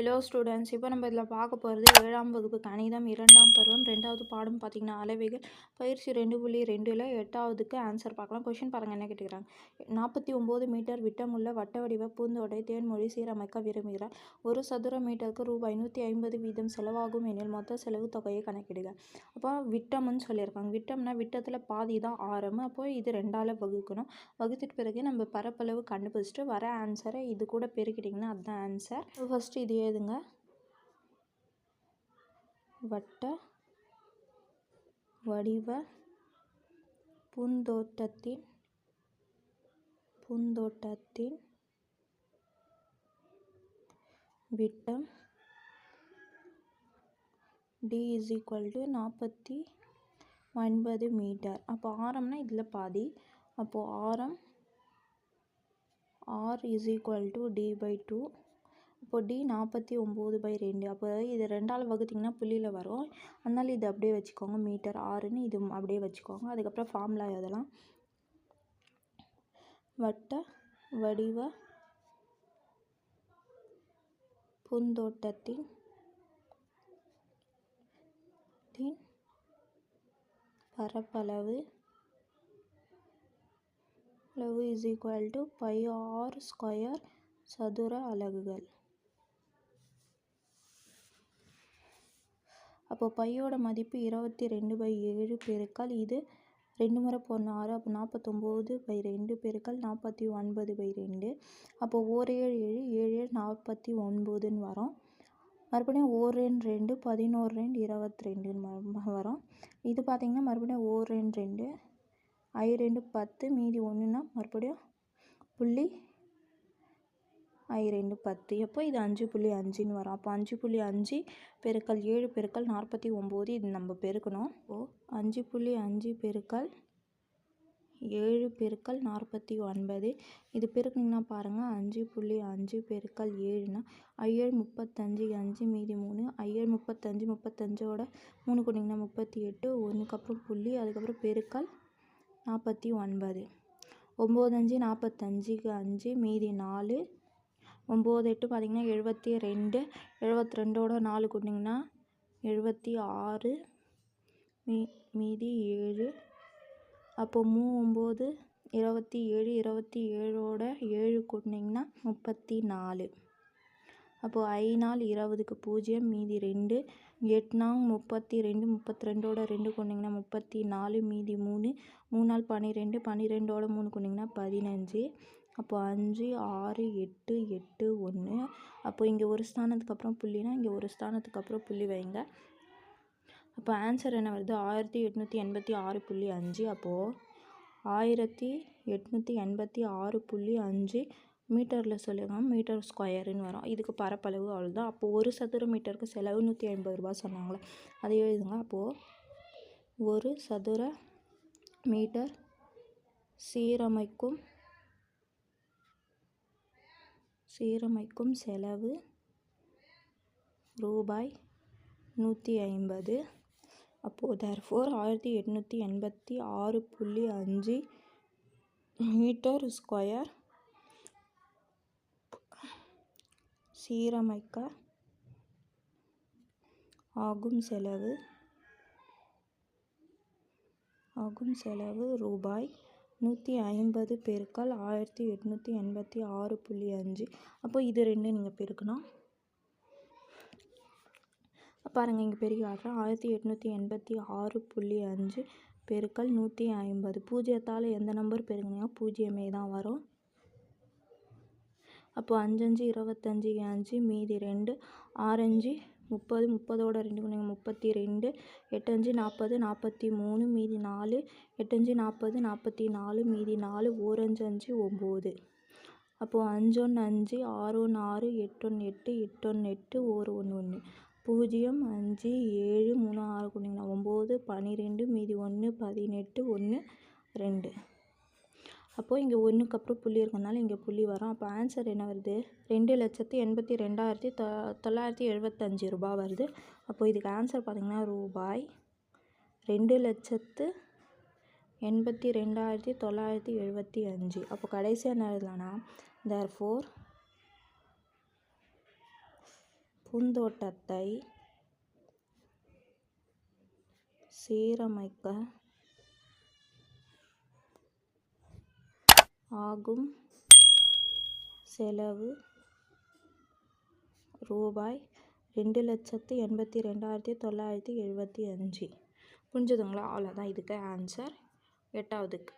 Hello students இப்போ நம்ம இதில் பார்க்க போகிறது ஏழாம் வகுப்பு கணிதம் இரண்டாம் பருவம் ரெண்டாவது பாடம் பார்த்திங்கன்னா அளவைகள் பயிற்சி ரெண்டு புள்ளி ரெண்டில் எட்டாவதுக்கு ஆன்சர் பார்க்கலாம். கொஷின் பாருங்கள் என்ன கேட்டுக்கிறாங்க? நாற்பத்தி ஒம்பது மீட்டர் விட்டமுள்ள வட்ட வடிவ பூந்தோட்டை தேன்மொழி சீரமைக்க விரும்புகிறார். ஒரு சதுர மீட்டருக்கு ரூபாய் நூற்றி ஐம்பது வீதம் செலவாகும் எனில் மொத்த செலவு தொகையை கணக்கிடுக. அப்போ விட்டம்னு சொல்லியிருக்காங்க. விட்டம்னா விட்டத்தில் பாதி தான் ஆரம். அப்போ இது ரெண்டால் வகுக்கணும். வகுத்துட்டு பிறகு நம்ம பரப்பளவு கண்டுபிடிச்சிட்டு வர ஆன்சரை இது கூட பெருக்கிட்டிங்கன்னா அதுதான் ஆன்சர் ஃபஸ்ட்டு இது ஏதுங்க? வட்ட வடிவ பூந்தோட்டத்தின் பூந்தோட்டத்தின் விட்டம் டி இஸ் ஈக்குவல் டு நாற்பத்தி ஒன்பது மீட்டர் அப்போ ஆரம்னா இதில் பாதி. அப்போது ஆரம் R is equal to D by two இப்போ டி நாற்பத்தி ஒம்பது பை ரெண்டு. அப்போ இது ரெண்டால் வகுத்திங்கன்னா புள்ளியில் வரும். அதனால் இது அப்படியே வச்சுக்கோங்க. மீட்டர் ஆறுன்னு இது அப்படியே வச்சுக்கோங்க. அதுக்கப்புறம் ஃபார்முலா எழுதலாம். வட்ட வடிவ பூந்தோட்டத்தின் பரப்பளவு அளவு is equal to pi R square சதுர அலகுகள். அப்போ பையோட மதிப்பு இருபத்தி ரெண்டு பை ஏழு பெருக்கல் இது ரெண்டு முறை போடணும். ஆறு அப்போ நாற்பத்தொம்போது பை ரெண்டு பெருக்கல் நாற்பத்தி ஒன்பது பை ரெண்டு. அப்போ ஓர் ஏழு ஏழு ஏழு ஏழு நாற்பத்தி ஒன்பதுன்னு வரும். மறுபடியும் ஓர் ரெண்டு ரெண்டு பதினோரு ரெண்டு இருபத்தி ரெண்டுன்னு வரும். இது பார்த்திங்கன்னா மறுபடியும் ஓர் ரெண்டு ரெண்டு ஐ ரெண்டு பத்து மீதி ஒன்றுனா மறுபடியும் புள்ளி ரெண்டு பத்து. எப்போ இது அஞ்சு புள்ளி அஞ்சுன்னு வரும்? அப்போ அஞ்சு புள்ளி அஞ்சு பெருக்கல் ஏழு பெருக்கல் நாற்பத்தி ஒம்பது இது நம்ம பெருக்கணும். ஓ அஞ்சு புள்ளி அஞ்சு பெருக்கல் ஏழு பெருக்கல் நாற்பத்தி ஒன்பது. இது பெருக்குனிங்கன்னா பாருங்கள் அஞ்சு புள்ளி அஞ்சு பெருக்கல் ஏழுனா ஐயேழு முப்பத்தஞ்சு அஞ்சு மீதி மூணு. ஐயேழு முப்பத்தஞ்சு முப்பத்தஞ்சோட மூணு கொண்டிங்கன்னா முப்பத்தி எட்டு. ஒன்றுக்கப்புறம் புள்ளி அதுக்கப்புறம் பெருக்கல் நாற்பத்தி ஒன்பது. ஒம்பது அஞ்சு நாற்பத்தஞ்சுக்கு அஞ்சு மீதி நாலு. ஒம்பது எட்டு பார்த்திங்கன்னா எழுபத்தி ரெண்டு எழுபத்தி ரெண்டோட நாலு கூட்டிங்கன்னா எழுபத்தி ஆறு மீ மீதி ஏழு. அப்போ மூ ஒம்பது இருபத்தி ஏழு இருபத்தி ஏழோட ஏழு கூட்டினிங்கன்னா முப்பத்தி நாலு. அப்போது ஐ நாள் இருபதுக்கு பூஜ்ஜியம் மீதி ரெண்டு. எட்நாங் முப்பத்தி ரெண்டு முப்பத்தி ரெண்டோட ரெண்டு கொண்டிங்கன்னா முப்பத்தி நாலு மீதி மூணு. மூணு நாள் பன்னிரெண்டு பன்னிரெண்டோட மூணு கொண்டிங்கன்னா பதினஞ்சு. அப்போது அஞ்சு ஆறு எட்டு எட்டு ஒன்று. அப்போ இங்கே ஒரு ஸ்தானத்துக்கு அப்புறம் புள்ளினா இங்கே ஒரு ஸ்தானத்துக்கு அப்புறம் புள்ளி வைங்க. அப்போ ஆன்சர் என்ன வருது? ஆயிரத்தி எட்நூற்றி எண்பத்தி ஆறு புள்ளி அஞ்சு. அப்போது ஆயிரத்தி எட்நூற்றி எண்பத்தி ஆறு புள்ளி அஞ்சு மீட்டரில் சொல்லுங்கள் மீட்டர் ஸ்கொயருன்னு வரும். இதுக்கு பரப்பளவு அவ்வளோதான் அப்போது ஒரு சதுர மீட்டருக்கு செலவு நூற்றி ஐம்பது ரூபா சொன்னாங்களே. அதை எழுதுங்க. அப்போது ஒரு சதுர மீட்டர் சீரமைக்கும் சீரமைக்கும் செலவு ரூபாய் நூற்றி ஐம்பது அப்போது தர்ஃபோர் ஆயிரத்தி எட்நூற்றி எண்பத்தி ஆறு புள்ளி அஞ்சு மீட்டர் ஸ்கொயர் சீரமைக்க ஆகும் செலவு ஆகும் செலவு ரூபாய் நூற்றி ஐம்பது பெருக்கால் ஆயிரத்தி எட்நூற்றி எண்பத்தி ஆறு புள்ளி அஞ்சு. அப்போ இது ரெண்டும் நீங்கள் பெருக்கணும். பாருங்கள் இங்கே பெருக்கி காட்டுறேன். ஆயிரத்தி எட்நூற்றி எண்பத்தி ஆறு புள்ளி அஞ்சு பெருக்கல் நூற்றி ஐம்பது பூஜ்ஜியத்தால் எந்த நம்பர் பெருங்கினா பூஜ்ஜியமே தான் வரும். அப்போது அஞ்சஞ்சு இருபத்தஞ்சி அஞ்சு மீதி ரெண்டு ஆரஞ்சு முப்பது முப்பதோட ரெண்டு மணி முப்பத்தி ரெண்டு எட்டஞ்சு நாற்பது நாற்பத்தி மூணு மீதி நாலு எட்டஞ்சு நாற்பது நாற்பத்தி நாலு மீதி நாலு ஓரஞ்சு அஞ்சு ஒம்பது. அப்போது அஞ்சொன்று அஞ்சு ஆறொன்று ஆறு எட்டொன்று எட்டு எட்டொன்று எட்டு ஒரு ஒன்று ஒன்று. பூஜ்ஜியம் அஞ்சு ஏழு மூணு ஆறு கொண்டிங்கன்னா ஒம்பது பன்னிரெண்டு மீதி ஒன்று பதினெட்டு ஒன்று ரெண்டு. அப்போது இங்கே ஒன்றுக்கு அப்புறம் புள்ளி இருக்கனால இங்கே புள்ளி வரும். அப்போ ஆன்சர் என்ன வருது? ரெண்டு லட்சத்து எண்பத்தி ரெண்டாயிரத்தி தொ தொள்ளாயிரத்தி எழுபத்தஞ்சி ரூபா வருது. அப்போ இதுக்கு ஆன்சர் பார்த்திங்கன்னா ரூபாய் ரெண்டு லட்சத்து எண்பத்தி ரெண்டாயிரத்தி தொள்ளாயிரத்தி எழுபத்தி அஞ்சு. அப்போ கடைசியாக என்ன எழுதலாம்னா தேர் ஃபோர் பூந்தோட்டத்தை சீரமைக்க ஆகும். செலவு ரூபாய் ரெண்டு லட்சத்து எண்பத்தி ரெண்டாயிரத்தி தொள்ளாயிரத்தி எழுபத்தி அஞ்சு. புரிஞ்சுதுங்களா? அவ்வளோதான் இதுக்கு ஆன்சர் எட்டாவதுக்கு.